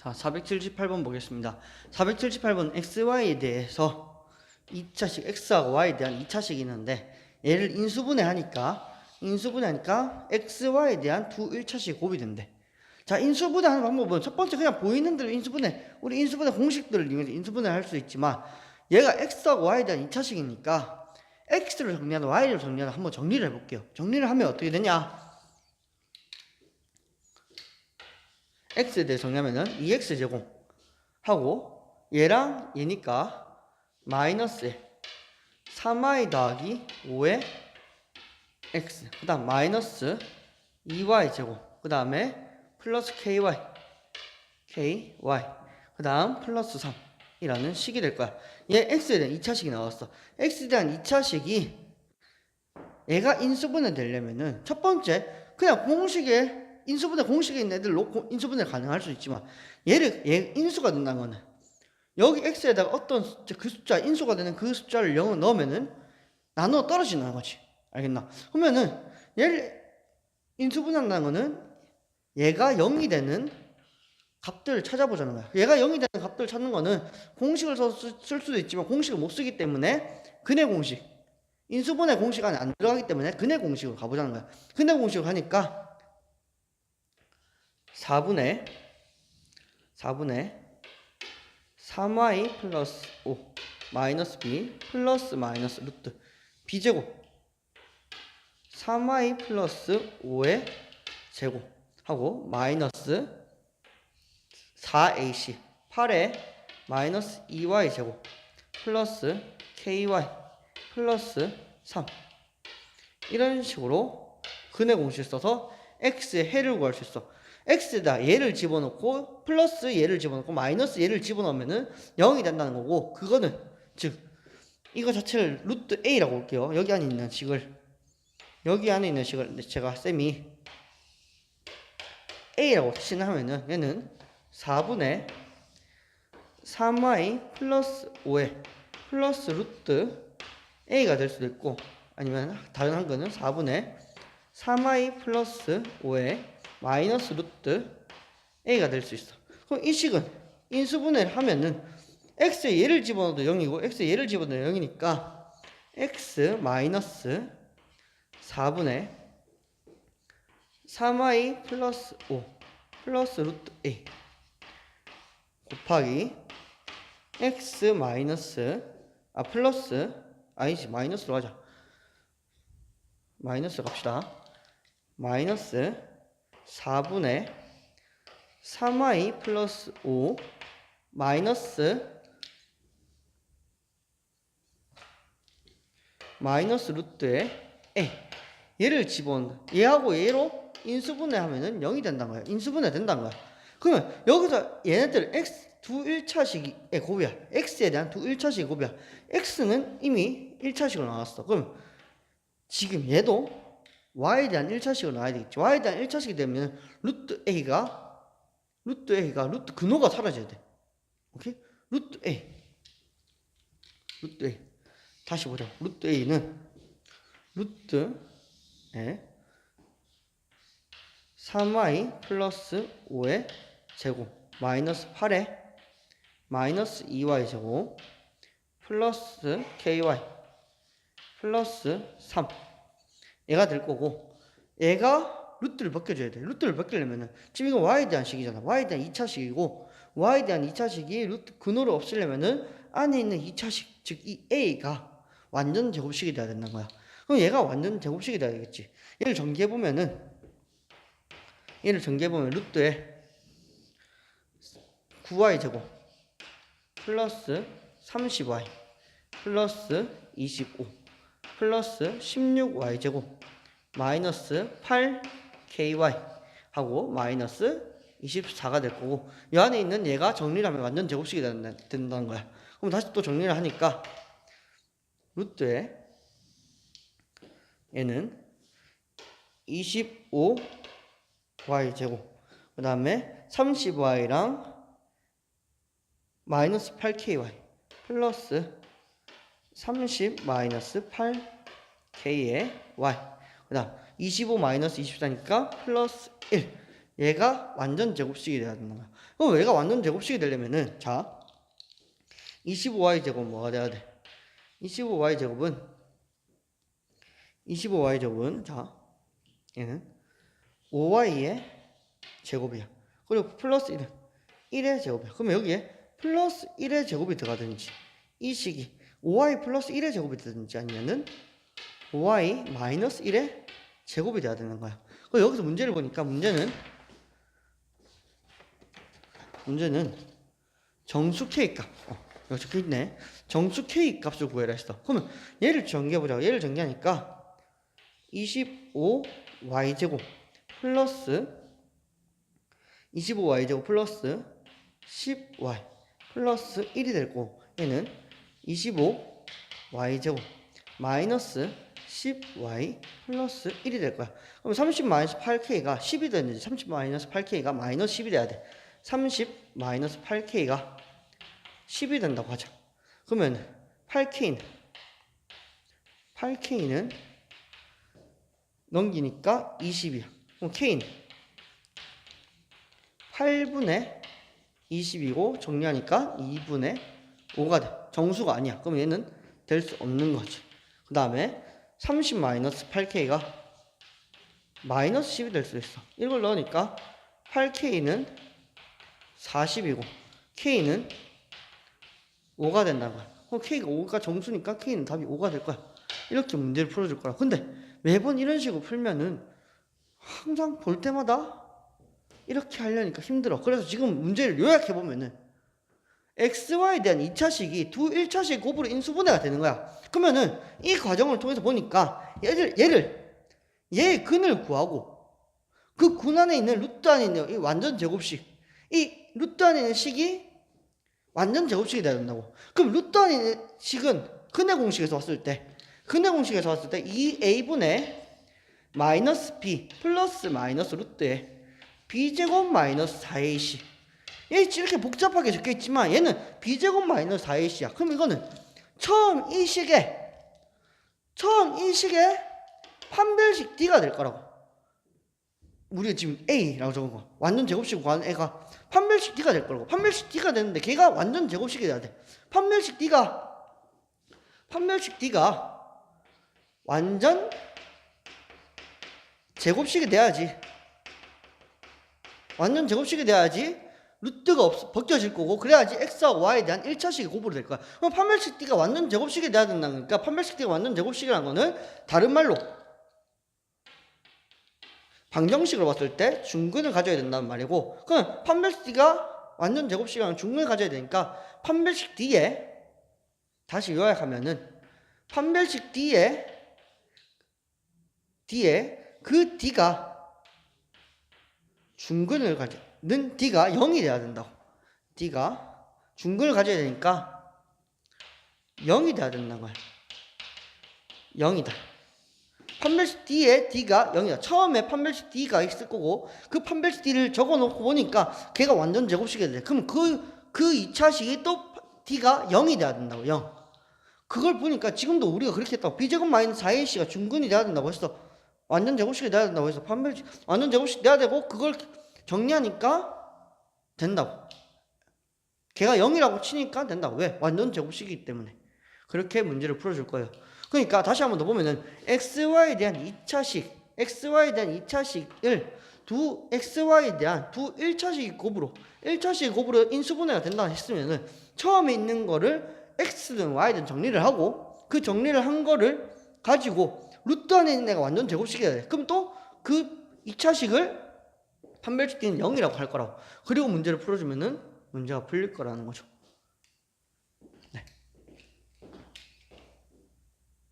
자, 478번 보겠습니다. 478번 XY에 대해서 2차식 X하고 Y에 대한 2차식이 있는데 얘를 인수분해 하니까 인수분해 하니까 XY에 대한 두 1차식 곱이 된대. 자, 인수분해 하는 방법은 첫 번째 그냥 보이는 대로 인수분해 우리 인수분해 공식들을 이용해서 인수분해 할 수 있지만 얘가 X하고 Y에 대한 2차식이니까 X를 정리하는 Y를 정리하는 한번 정리를 해 볼게요. 정리를 하면 어떻게 되냐? X에 대해 정리하면은 2x 제곱 하고 얘랑 얘니까 마이너스 3y 더하기 5의 x. 그 다음 마이너스 2y 제곱. 그 다음에 플러스 ky. ky. 그 다음 플러스 3 이라는 식이 될 거야. 얘 x에 대한 2차식이 나왔어. x에 대한 2차식이 얘가 인수분해 되려면은 첫 번째 그냥 공식에 인수분해 공식에 있는 애들 인수분해 가능할 수 있지만 얘를 얘 인수가 된다는 거는 여기 x에다가 어떤 숫자, 그 숫자 인수가 되는 그 숫자를 0을 넣으면은 나눠 떨어진다는 거지. 알겠나? 그러면은 얘를 인수분해한다는 거는 얘가 0이 되는 값들을 찾아보자는 거야. 얘가 0이 되는 값들을 찾는 거는 공식을 써쓸 수도 있지만 공식을 못 쓰기 때문에 근해 공식 인수분해 공식 안에 안 들어가기 때문에 근해 공식으로 가보자는 거야. 근해 공식을 하니까 4분의 4분의 3y 플러스 5 마이너스 b 플러스 마이너스 루트 b제곱. 3y 플러스 5의 제곱 하고 마이너스 4ac 8의 마이너스 2y 제곱 플러스 ky 플러스 3 이런 식으로 근의 공식 써서 x의 해를 구할 수 있어 x에다 얘를 집어넣고 플러스 얘를 집어넣고 마이너스 얘를 집어넣으면은 0이 된다는 거고 그거는 즉 이거 자체를 루트 a라고 볼게요. 여기 안에 있는 식을. 여기 안에 있는 식을 제가 쌤이 a라고 치하면은 얘는 4분의 3y 플러스 5에 플러스 루트 a가 될 수도 있고 아니면 다른 한 거는 4분의 3y 플러스 5에 마이너스 루트 a가 될 수 있어. 그럼 이 식은 인수분해를 하면은 x에 얘를 집어넣어도 0이고 x에 얘를 집어넣어도 0이니까 x 마이너스 4분의 3y 플러스 5 플러스 루트 a 곱하기 x 마이너스 아 플러스 아니지 마이너스로 하자 마이너스 갑시다 마이너스 4분의 3y 플러스 5 마이너스 마이너스 루트에 a 얘를 집어넣는다 얘하고 얘로 인수분해 하면은 0이 된다는 거야. 인수분해 된다는 거야. 그러면 여기서 얘네들 x 두 1차식의 곱이야. x에 대한 두 1차식의 곱이야. x는 이미 1차식으로 나왔어. 그럼 지금 얘도 y에 대한 1차식으로 나와야 되겠지. y에 대한 1차식이 되면 루트 a가 루트 a가 루트 근호가 사라져야 돼. 오케이? 루트 a 루트 a 다시 보자. 루트 a는 루트 에 3y 플러스 5의 제곱 마이너스 8의 마이너스 2y 제곱 플러스 ky 플러스 3 얘가 될 거고 얘가 루트를 벗겨줘야 돼. 루트를 벗기려면은 지금 이거 y에 대한 식이잖아. y에 대한 2차식이고 y에 대한 2차식이 루트 근호를 없애려면은 안에 있는 2차식 즉 이 a가 완전 제곱식이 돼야 된다는 거야. 그럼 얘가 완전 제곱식이 돼야 되겠지. 얘를 전개해 보면은 얘를 전개해 보면 루트에 9y 제곱 플러스 30y 플러스 25 플러스 16y 제곱 마이너스 8ky 하고 마이너스 24가 될 거고 이 안에 있는 얘가 정리를 하면 완전 제곱식이 된다, 된다는 거야. 그럼 다시 또 정리를 하니까 루트에 얘는 25y 제곱 그 다음에 30y랑 마이너스 8ky 플러스 30 마이너스 8k의 y 그 다음 25 마이너스 24니까 플러스 1 얘가 완전 제곱식이 돼야 된다 그럼 얘가 완전 제곱식이 되려면은 자 25y 제곱 뭐가 돼야 돼? 25y 제곱은 25y 제곱은 자 얘는 5y의 제곱이야. 그리고 플러스 1은 1의 제곱이야. 그러면 여기에 플러스 1의 제곱이 들어가든지 이 식이 5y 플러스 1의 제곱이 되든지 아니면은 5y 마이너스 1의 제곱이 돼야 되는 거야. 그럼 여기서 문제를 보니까 문제는 문제는 정수 k 값. 어, 여기 적혀 있네. 정수 k 값을 구해라 했어. 그러면 얘를 정리해 보자. 얘를 정리하니까 25y 제곱 플러스 25y 제곱 플러스 10y 플러스 1이 될 거고 얘는 25y 제곱 마이너스 10y 플러스 1이 될 거야. 그럼 30 마이너스 8k가 10이 되는지 30 마이너스 8k가 마이너스 10이 돼야 돼. 30 마이너스 8k가 10이 된다고 하자. 그러면 8k는 8k는 넘기니까 20이야. 그럼 k는 8분의 20이고 정리하니까 2분의 5가 돼. 정수가 아니야. 그럼 얘는 될 수 없는 거지. 그 다음에 30 마이너스 8k가 마이너스 10이 될 수 있어. 이걸 넣으니까 8k는 40이고 k는 5가 된다는 거야. 그럼 k가 5가 정수니까 k는 답이 5가 될 거야. 이렇게 문제를 풀어줄 거야. 근데 매번 이런 식으로 풀면은 항상 볼 때마다 이렇게 하려니까 힘들어. 그래서 지금 문제를 요약해 보면은 xy에 대한 2차식이 두 1차식 곱으로 인수분해가 되는 거야. 그러면은 이 과정을 통해서 보니까 얘를 얘를 얘의 근을 구하고 그 군 안에 있는 루트 안에 있는 이 완전 제곱식 이 루트 안에 있는 식이 완전 제곱식이 돼야 된다고. 그럼 루트 안에 있는 식은 근의 공식에서 왔을 때 근의 공식에서 왔을 때 2a분의 마이너스 b 플러스 마이너스 루트에 b제곱 마이너스 4ac 얘 이렇게 복잡하게 적혀 있지만 얘는 b제곱 마이너스 4ac야. 그럼 이거는 처음 이 식에 처음 이 식에 판별식 d가 될 거라고. 우리가 지금 a라고 적은 거 완전 제곱식 구하는 애가 판별식 d가 될 거라고. 판별식 d가 되는데 걔가 완전 제곱식이 돼야 돼. 판별식 d가 판별식 d가 완전 제곱식이 돼야지. 완전 제곱식이 돼야지 루트가 없, 벗겨질 거고 그래야지 x와 y에 대한 1차식이 곱으로 될 거야. 그럼 판별식 d가 완전 제곱식이 돼야 된다는 거니까 판별식 d가 완전 제곱식이라는 거는 다른 말로 방정식으로 봤을 때 중근을 가져야 된다는 말이고 그럼 판별식 d가 완전 제곱식이라는 중근을 가져야 되니까 판별식 d에 다시 요약하면은 판별식 d에 d에 그 d가 중근을 가지 는 d가 0이 돼야 된다고. d가 중근을 가져야 되니까 0이 돼야 된다는 거야. 0이다. 판별식 d에 d가 0이다. 처음에 판별식 d가 있을 거고 그 판별식 d를 적어 놓고 보니까 걔가 완전 제곱식이 돼. 그럼 그 그 2차식이 또 d가 0이 돼야 된다고. 0. 그걸 보니까 지금도 우리가 그렇게 했다고. b제곱 마이너스 4ac가 중근이 돼야 된다고 했어. 완전 제곱식이 돼야 된다고 해서 판별식 완전 제곱식 돼야 되고 그걸 정리하니까 된다고. 걔가 0이라고 치니까 된다고. 왜? 완전 제곱식이기 때문에. 그렇게 문제를 풀어줄 거예요. 그러니까 다시 한번 더 보면은 xy에 대한 2차식, xy에 대한 2차식을 두 xy에 대한 두 1차식 곱으로 1차식 곱으로 인수분해가 된다 했으면은 처음에 있는 거를 x든 y든 정리를 하고 그 정리를 한 거를 가지고 루트 안에 있는 애가 완전 제곱식이 돼야 돼. 그럼 또 그 2차식을 판별식 d는 0이라고 할 거라고. 그리고 문제를 풀어주면은 문제가 풀릴 거라는 거죠.